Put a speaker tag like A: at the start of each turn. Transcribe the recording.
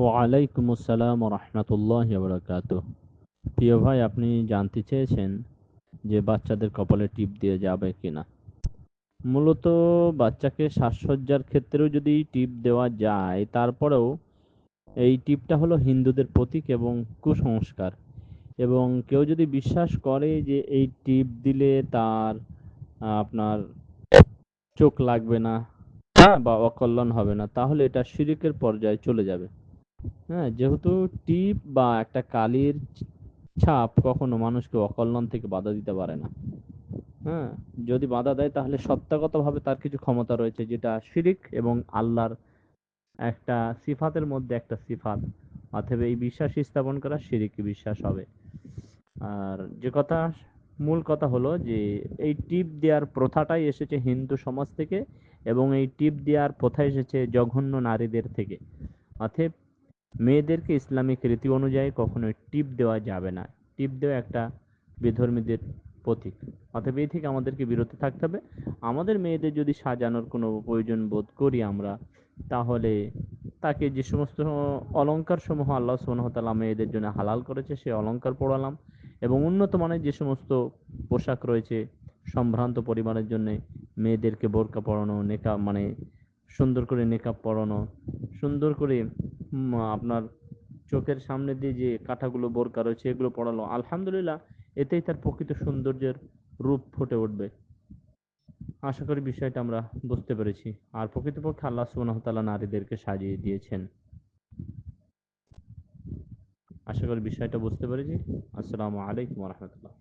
A: ওয়ালাইকুম আসসালাম রহমতুল্লাহ বরকাত প্রিয় ভাই আপনি জানতে চেয়েছেন যে বাচ্চাদের কপালে টিপ দিয়ে যাবে কিনা? মূলত বাচ্চাকে সাজসজ্জার ক্ষেত্রেও যদি টিপ দেওয়া যায় তারপরেও এই টিপটা হলো হিন্দুদের প্রতীক এবং কুসংস্কার। এবং কেউ যদি বিশ্বাস করে যে এই টিপ দিলে তার আপনার চোখ লাগবে না বা অকল্যাণ হবে না তাহলে এটা শিরিকের পর্যায়ে চলে যাবে। হ্যাঁ যেহেতু টিপ বা একটা কালির ছাপ কখনো মানুষকে অকল্যাণ থেকে বাধা দিতে পারে না। হ্যাঁ যদি বাধা দেয় তাহলে সত্তাগতভাবে তার কিছু ক্ষমতা রয়েছে যেটা শিরিক এবং আল্লাহর একটা সিফাতের মধ্যে একটা সিফাত। অথবা এই বিশ্বাস স্থাপন করা শিরিক বিশ্বাস হবে। আর যে কথা, মূল কথা হলো যে এই টিপ দেওয়ার প্রথাটাই এসেছে হিন্দু সমাজ থেকে এবং এই টিপ দেওয়ার প্রথা এসেছে জঘন্য নারীদের থেকে। অতএব মেয়েদেরকে ইসলামিক রীতি অনুযায়ী কখনোই টিপ দেওয়া যাবে না। টিপ দেওয়া একটা বিধর্মীদের প্রতীক। অতএব এই থেকে আমাদেরকে বিরত থাকতে হবে। আমাদের মেয়েদের যদি সাজানোর কোনো প্রয়োজন বোধ করি আমরা, তাহলে তাকে যে সমস্ত অলঙ্কার সমূহ আল্লাহ সুবহানাহু মেয়েদের জন্য হালাল করেছে, সে অলঙ্কার পড়ালাম এবং উন্নত মানের যে সমস্ত পোশাক রয়েছে, সম্ভ্রান্ত পরিবারের জন্য মেয়েদেরকে বোরকা পরানো, নেকা মানে সুন্দর করে নেকাব পরানো, সুন্দর করে আপনার চোখের সামনে দিয়ে যে কাঁটাগুলো বোরকা রয়েছে, এগুলো পড়ালো আলহামদুলিল্লাহ, এতেই তার প্রকৃত সৌন্দর্যের রূপ ফুটে উঠবে। আশা করি বিষয়টা আমরা বুঝতে পেরেছি। আর প্রকৃতপক্ষে আল্লাহ সুবহানাহু নারীদেরকে সাজিয়ে দিয়েছেন। আশা করি বিষয়টা বুঝতে পেরেছি। আসসালামু আলাইকুম রহমতুল্লাহ।